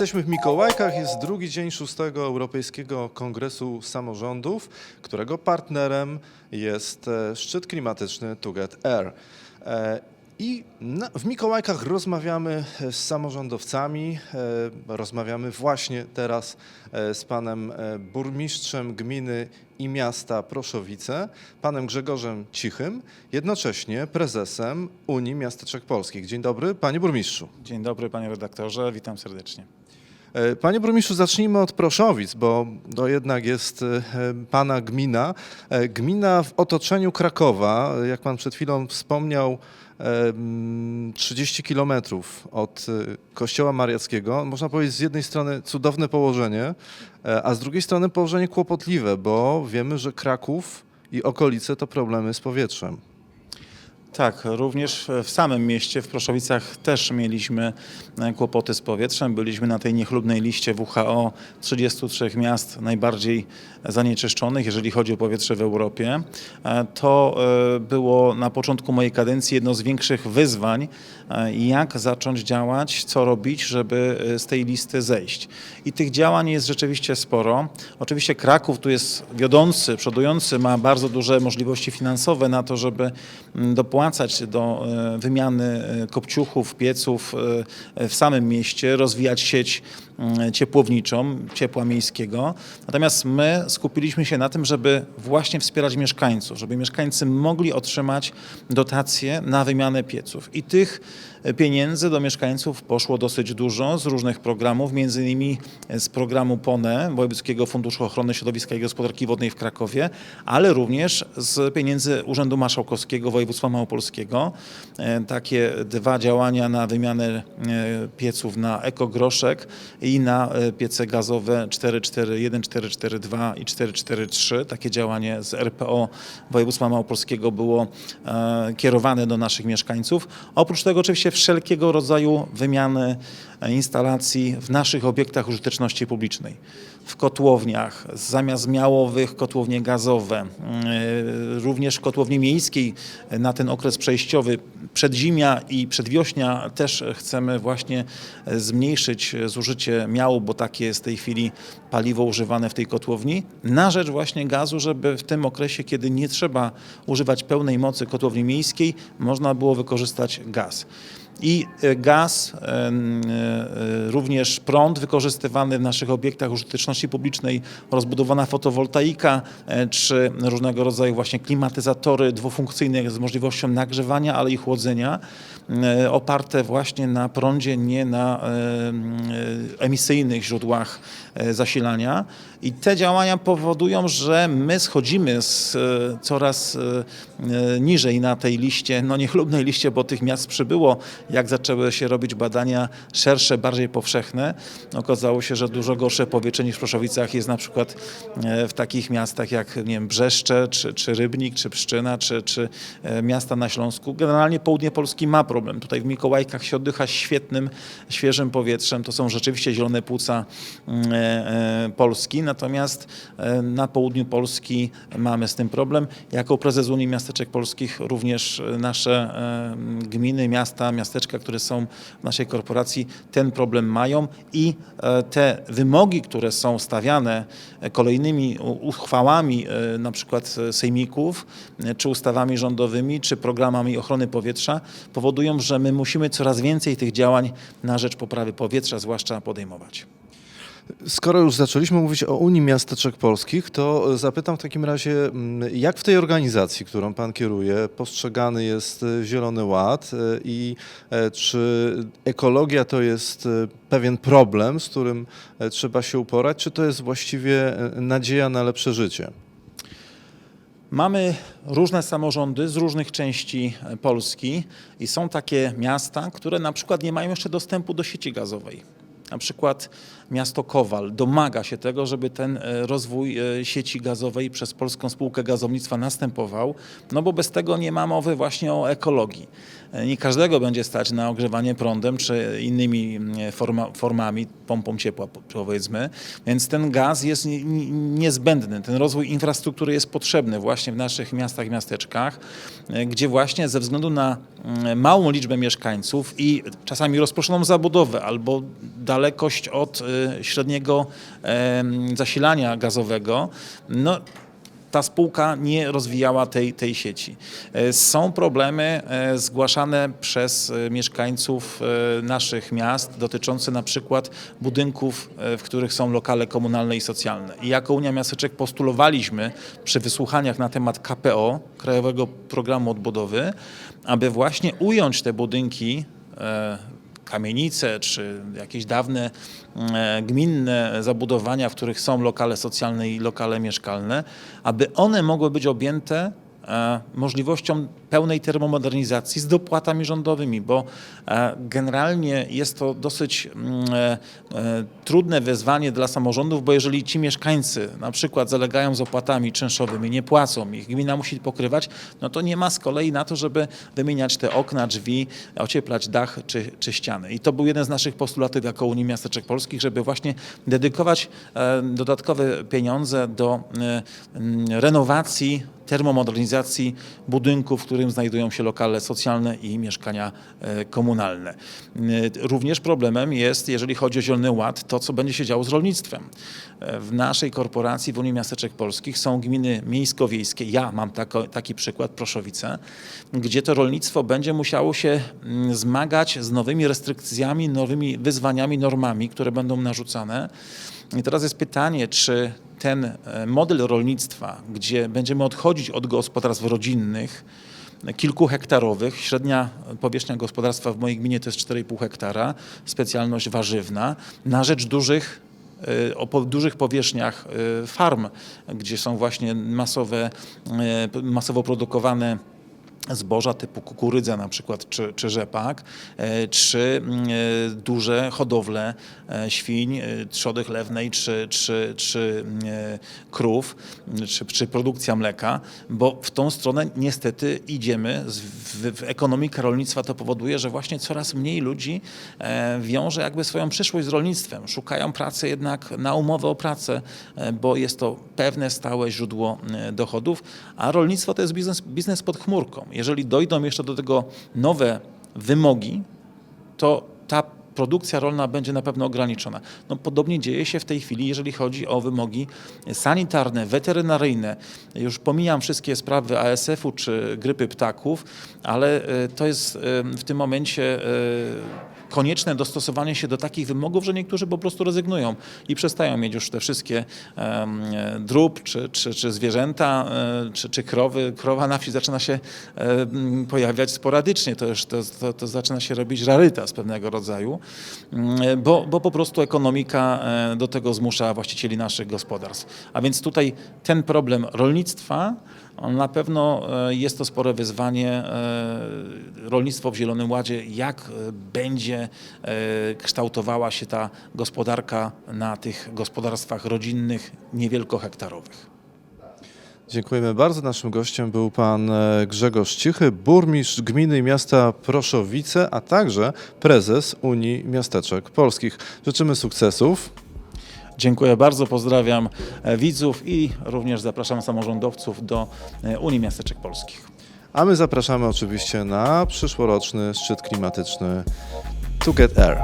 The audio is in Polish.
Jesteśmy w Mikołajkach, jest drugi dzień szóstego Europejskiego Kongresu Samorządów, którego partnerem jest e, szczyt klimatyczny Tuget Air. I na, w Mikołajkach rozmawiamy e, z samorządowcami, e, rozmawiamy właśnie teraz e, z panem e, burmistrzem gminy i miasta Proszowice, panem Grzegorzem Cichym, jednocześnie prezesem Unii Miasteczek Polskich. Dzień dobry, panie burmistrzu. Dzień dobry panie redaktorze, witam serdecznie. E, Panie burmistrzu, zacznijmy od Proszowic, bo to jednak jest e, pana gmina. Gmina w otoczeniu Krakowa, jak pan przed chwilą wspomniał, 30 kilometrów od e, Kościoła Mariackiego. Można powiedzieć z jednej strony cudowne położenie, e, a z drugiej strony położenie kłopotliwe, bo wiemy, że Kraków i okolice to problemy z powietrzem. Tak, również w samym mieście, w Proszowicach też mieliśmy e, kłopoty z powietrzem. Byliśmy na tej niechlubnej liście WHO 33 miast najbardziej zanieczyszczonych, jeżeli chodzi o powietrze w Europie. E, To e, było na początku mojej kadencji jedno z większych wyzwań, jak zacząć działać, co robić, żeby z tej listy zejść. I tych działań jest rzeczywiście sporo. Oczywiście Kraków tu jest wiodący, przodujący, ma bardzo duże możliwości finansowe na to, żeby mm, dopłacać do e, wymiany e, kopciuchów, pieców e, w samym mieście, rozwijać sieć mm, ciepłowniczą, ciepła miejskiego. Natomiast my skupiliśmy się na tym, żeby właśnie wspierać mieszkańców, żeby mieszkańcy mogli otrzymać dotacje na wymianę pieców. I tych pieniędzy do mieszkańców poszło dosyć dużo z różnych programów, między innymi z programu PONE, Wojewódzkiego Funduszu Ochrony Środowiska i Gospodarki Wodnej w Krakowie, ale również z pieniędzy Urzędu Marszałkowskiego Województwa Małopolskiego. E, Takie dwa działania na wymianę e, pieców na ekogroszek i na e, piece gazowe 441, 442 i 443. Takie działanie z RPO Województwa Małopolskiego było kierowane do naszych mieszkańców. Oprócz tego oczywiście wszelkiego rodzaju wymiany instalacji w naszych obiektach użyteczności publicznej. W kotłowniach, zamiast miałowych kotłownie gazowe, e, również w kotłowni miejskiej na ten okres przejściowy, przedzimia i przedwiośnia też chcemy właśnie e, zmniejszyć zużycie miału, bo takie jest w tej chwili paliwo używane w tej kotłowni, na rzecz właśnie gazu, żeby w tym okresie, kiedy nie trzeba używać pełnej mocy kotłowni miejskiej, można było wykorzystać gaz. I e, gaz, e, e, również prąd wykorzystywany w naszych obiektach użyteczności publicznej, rozbudowana fotowoltaika, czy różnego rodzaju właśnie klimatyzatory dwufunkcyjne z możliwością nagrzewania, ale i chłodzenia, oparte właśnie na prądzie, nie na emisyjnych źródłach zasilania. I te działania powodują, że my schodzimy z coraz niżej na tej liście, no niechlubnej liście, bo tych miast przybyło, jak zaczęły się robić badania szersze, bardziej powszechne. Okazało się, że dużo gorsze powietrze niż w Proszowicach jest na przykład e, w takich miastach jak nie wiem, Brzeszcze, czy, czy Rybnik, czy Pszczyna, czy, czy e, miasta na Śląsku. Generalnie południe Polski ma problem. Tutaj w Mikołajkach się oddycha świetnym, świeżym powietrzem. To są rzeczywiście zielone płuca mm, e, Polski, natomiast na południu Polski mamy z tym problem. Jako prezes Unii Miasteczek Polskich również nasze gminy, miasta, miasteczka, które są w naszej korporacji ten problem mają i e, te wymogi, które są stawiane e, kolejnymi uchwałami e, na przykład sejmików, czy ustawami rządowymi, czy programami ochrony powietrza powodują, że my musimy coraz więcej tych działań na rzecz poprawy powietrza zwłaszcza podejmować. Skoro już zaczęliśmy mówić o Unii Miasteczek Polskich, to zapytam w takim razie, mm, jak w tej organizacji, którą Pan kieruje, postrzegany jest e, Zielony Ład e, i e, czy ekologia to jest e, pewien problem, z którym e, trzeba się uporać, czy to jest właściwie e, nadzieja na lepsze życie? Mamy różne samorządy z różnych części e, Polski i są takie miasta, które na przykład nie mają jeszcze dostępu do sieci gazowej. Na przykład miasto Kowal domaga się tego, żeby ten e, rozwój e, sieci gazowej przez Polską Spółkę Gazownictwa następował, no bo bez tego nie ma mowy właśnie o ekologii. E, Nie każdego będzie stać na ogrzewanie prądem czy innymi mm, forma, formami, pompą ciepła po- powiedzmy, więc ten gaz jest ni- ni- niezbędny. Ten rozwój infrastruktury jest potrzebny właśnie w naszych miastach i miasteczkach, gdzie właśnie ze względu na mm, małą liczbę mieszkańców i czasami rozproszoną zabudowę albo dalekość od e, średniego zasilania gazowego, no ta spółka nie rozwijała tej, tej sieci. E, Są problemy e, zgłaszane przez e, mieszkańców naszych miast dotyczące na przykład budynków, w których są lokale komunalne i socjalne. I jako Unia Miasteczek postulowaliśmy przy wysłuchaniach na temat KPO, Krajowego Programu Odbudowy, aby właśnie ująć te budynki kamienice czy jakieś dawne e, gminne zabudowania, w których są lokale socjalne i lokale mieszkalne, aby one mogły być objęte możliwością pełnej termomodernizacji z dopłatami rządowymi, bo e, generalnie jest to dosyć mm, e, e, trudne wyzwanie dla samorządów, bo jeżeli ci mieszkańcy na przykład zalegają z opłatami czynszowymi, nie płacą ich, gmina musi pokrywać, no to nie ma z kolei na to, żeby wymieniać te okna, drzwi, ocieplać dach czy, czy ściany. I to był jeden z naszych postulatów jako Unii Miasteczek Polskich, żeby właśnie dedykować e, dodatkowe pieniądze do e, renowacji termomodernizacji budynków, w którym znajdują się lokale socjalne i mieszkania e, komunalne. E, Również problemem jest, jeżeli chodzi o Zielony Ład, to co będzie się działo z rolnictwem. E, W naszej korporacji w Unii Miasteczek Polskich są gminy miejsko-wiejskie. Ja mam tako, taki przykład, Proszowice, gdzie to rolnictwo będzie musiało się mm, zmagać z nowymi restrykcjami, nowymi wyzwaniami, normami, które będą narzucane. I teraz jest pytanie, czy ten e, model rolnictwa, gdzie będziemy odchodzić od gospodarstw rodzinnych, kilkuhektarowych, średnia powierzchnia gospodarstwa w mojej gminie to jest 4,5 hektara, specjalność warzywna, na rzecz dużych e, o dużych powierzchniach e, farm, gdzie są właśnie masowe, masowo produkowane zboża typu kukurydza na przykład, czy, czy rzepak, e, czy mm, e, duże hodowle e, świń, e, trzody chlewnej, czy, czy, czy mm, e, krów, czy, czy produkcja mleka, bo w tą stronę niestety idziemy. W, w ekonomika rolnictwa to powoduje, że właśnie coraz mniej ludzi e, wiąże jakby swoją przyszłość z rolnictwem. Szukają pracy jednak na umowę o pracę, e, bo jest to pewne stałe źródło e, dochodów, a rolnictwo to jest biznes, biznes pod chmurką. Jeżeli dojdą jeszcze do tego nowe wymogi, to ta produkcja rolna będzie na pewno ograniczona. No, podobnie dzieje się w tej chwili, jeżeli chodzi o wymogi sanitarne, weterynaryjne. Już pomijam wszystkie sprawy ASF-u czy grypy ptaków, ale e, to jest e, w tym momencie e, konieczne dostosowanie się do takich wymogów, że niektórzy po prostu rezygnują i przestają mieć już te wszystkie drób, czy, czy, czy zwierzęta, e, czy, czy krowy. Krowa na wsi zaczyna się pojawiać sporadycznie, to, już, to, to, to zaczyna się robić rarytas pewnego rodzaju, mm, bo, bo po prostu ekonomika e, do tego zmusza właścicieli naszych gospodarstw. A więc tutaj ten problem rolnictwa, na pewno e, jest to spore wyzwanie. e, Rolnictwo w Zielonym Ładzie, jak e, będzie kształtowała się ta gospodarka na tych gospodarstwach rodzinnych, niewielkohektarowych. Dziękujemy bardzo. Naszym gościem był pan Grzegorz Cichy, burmistrz gminy i miasta Proszowice, a także prezes Unii Miasteczek Polskich. Życzymy sukcesów. Dziękuję bardzo, pozdrawiam e, widzów i również zapraszam samorządowców do e, Unii Miasteczek Polskich. A my zapraszamy oczywiście na przyszłoroczny szczyt klimatyczny To Get Air.